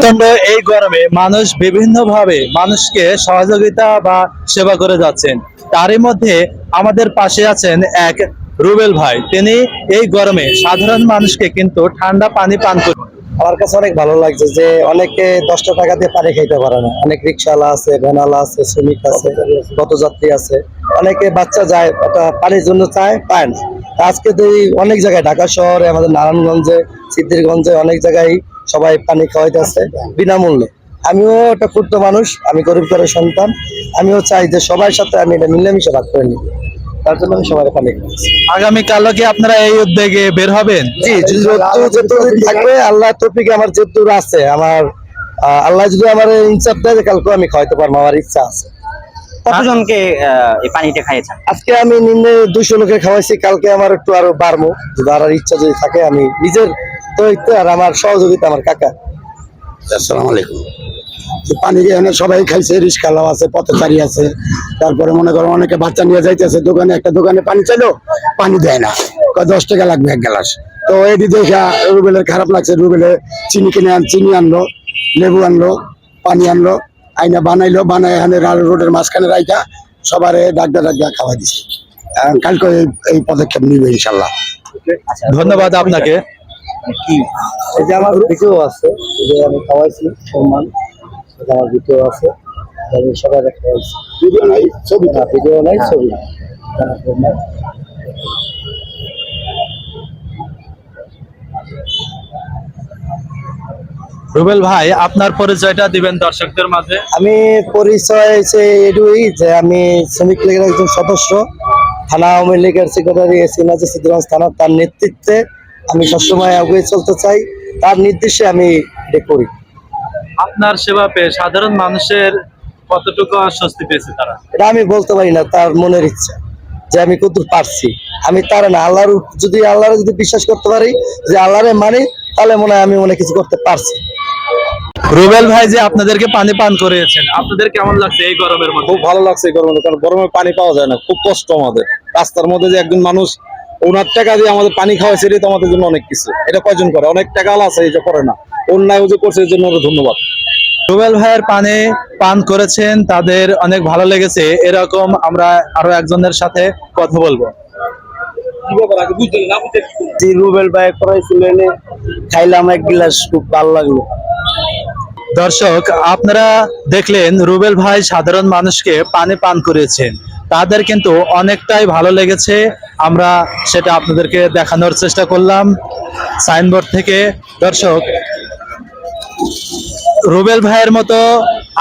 প্রচণ্ড এই গরমে মানুষ বিভিন্ন ভাবে মানুষকে সহযোগিতা বা সেবা করে যাচ্ছেন। তারই মধ্যে আমাদের পাশে আছেন এক রুবেল ভাই। তিনি এই গরমে সাধারণ মানুষকে কিন্তু ঠান্ডা পানি পান করে আমার কাছে অনেক ভালো লাগছে যে অনেকে দশটা টাকা দিয়ে পানি খাইতে পারে না। অনেক রিক্সাওয়ালা আছে ভ্যানালা আছে, শ্রমিক আছে, পথযাত্রী আছে। অনেকে বাচ্চা যায় পানির জন্য চায়, পায় না। আজকে তো অনেক জায়গায়, ঢাকা শহরে, আমাদের নারায়ণগঞ্জে, সিদ্ধিরগঞ্জে অনেক জায়গায় সবাই পানি খাওয়াইতেছে বিনামূল্যে। আমিও একটা ক্ষুদ্র মানুষ আমি গরিব ঘরের সন্তান। আমিও চাই যে সবার সাথে আমি এটা মিলেমিশে ভাগ করে নিই। তার জন্য আমি সবাই পানি খাওয়াচ্ছি আগামীকালও কি আপনারা এই উদ্যোগে বের হবেন? জি যতদিন থাকবে আল্লাহ তৌফিক আমার যতদূর আছে আমার আল্লাহ যদি আমার ইনসাফ দেয় কালকে আমি খাওয়াইতে পারব আমার ইচ্ছা আছে। কতজনকে এই পানিটা খাইয়েছেন? আজকে আমি নিম্নে দুশো লোকে খাওয়াইছি কালকে আমার একটু আরও বাড়বো যদি ইচ্ছা যদি থাকে আমি নিজের তো আর আমার সহযোগিতা আমার কাকা। আসসালামু আলাইকুম। পানি এখানে সবাই খাইছে রিস্কালাও আছে পথচারী আছে। তারপরে মনে করো অনেকে বাচ্চা নিয়ে যাইতেছে দোকানে একটা দোকানে পানি চাইলো পানি দেয় না। দশ টাকা লাগবে এক গ্লাস। তো এটি দেখা রুবেলের খারাপ লাগছে। রুবেলে চিনি কিনে আন চিনি আনলো লেবু আনলো পানি আনলো আইনা বানাইলো বানাই এখানে রোডের মাঝখানে রাইখা সবার ডাকডা ডাকডা খাওয়াই দিছে। কালকে এই- এই পদক্ষেপ নিবে ইনশাল্লাহ। ধন্যবাদ আপনাকে। কি? এই যে আমার ভিডিও আছে যে আমি খাওয়াইছি সম্মান। এটা আমার ভিডিও আছে আমি সবাই খাওয়াইছি ভিডিও নাই ছবি না ভিডিও নাই ছবি রুবেল ভাই আপনার পরিচয়টা দিবেন দর্শকদের মাঝে। আমি পরিচয় হচ্ছে এটুই যে আমি শ্রমিক লীগের একজন সদস্য। থানা আওয়ামী লীগের সেক্রেটারি সিনাজি সিদ্ধিগঞ্জ থানা তার নেতৃত্বে আমি সবসময় এগিয়ে চলতে চাই তার নির্দেশে আমি এটা করি। আপনার সেবা পেয়ে সাধারণ মানুষের কতটুকু স্বস্তি পেয়েছে তারা? এটা আমি বলতে পারি না তার মনের ইচ্ছা যে আমি কত পারছি। আমি তার না আল্লাহর যদি আল্লাহর যদি বিশ্বাস করতে পারি যে আল্লাহরে মানি তাহলে মনে হয় আমি অনেক কিছু করতে পারছি। রুবেল ভাই যে আপনাদেরকে পানি পান করিয়েছেন আপনাদের কেমন লাগছে এই গরমের মধ্যে? খুব ভালো লাগছে এই গরমে কারণ গরমে পানি পাওয়া যায় না খুব কষ্ট আমাদের। রাস্তার মধ্যে যে একজন মানুষ ওনার টাকা দিয়ে আমাদের পানি খাওয়াইছে এটাই তো আমাদের জন্য অনেক কিছু। এটা কয়জন করে? অনেক টাকা আলা আছে এটা করে না। অন্যায় যে করছে এর জন্য ধন্যবাদ। রুবেল ভাইয়ের পানি পান করেছেন তাদের অনেক ভালো লেগেছে। এরকম আমরা আরও একজনের সাথে কথা বলব। রুবেল ভাই করাইছিলেন। খাইলাম এক গিলাস খুব ভালো লাগল। দর্শক, আপনারা দেখলেন রুবেল ভাই সাধারণ মানুষকে পানি পান করেছেন। তাদের কিন্তু অনেকটাই ভালো লেগেছে। আমরা সেটা আপনাদেরকে দেখানোর চেষ্টা করলাম। সাইনবোর্ড থেকে দর্শক, রুবেল ভাইয়ের মতো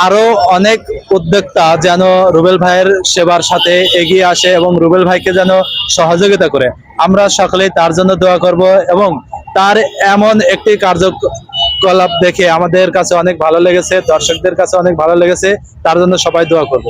আরও অনেক উদ্যোক্তা যেন রুবেল ভাইয়ের সেবার সাথে এগিয়ে আসে এবং রুবেল ভাইকে যেন সহযোগিতা করে। আমরা সকলেই তার জন্য দোয়া করব এবং তার এমন একটি কার্যকলাপ দেখে আমাদের কাছে অনেক ভালো লেগেছে, দর্শকদের কাছে অনেক ভালো লেগেছে, তার জন্য সবাই দোয়া করব।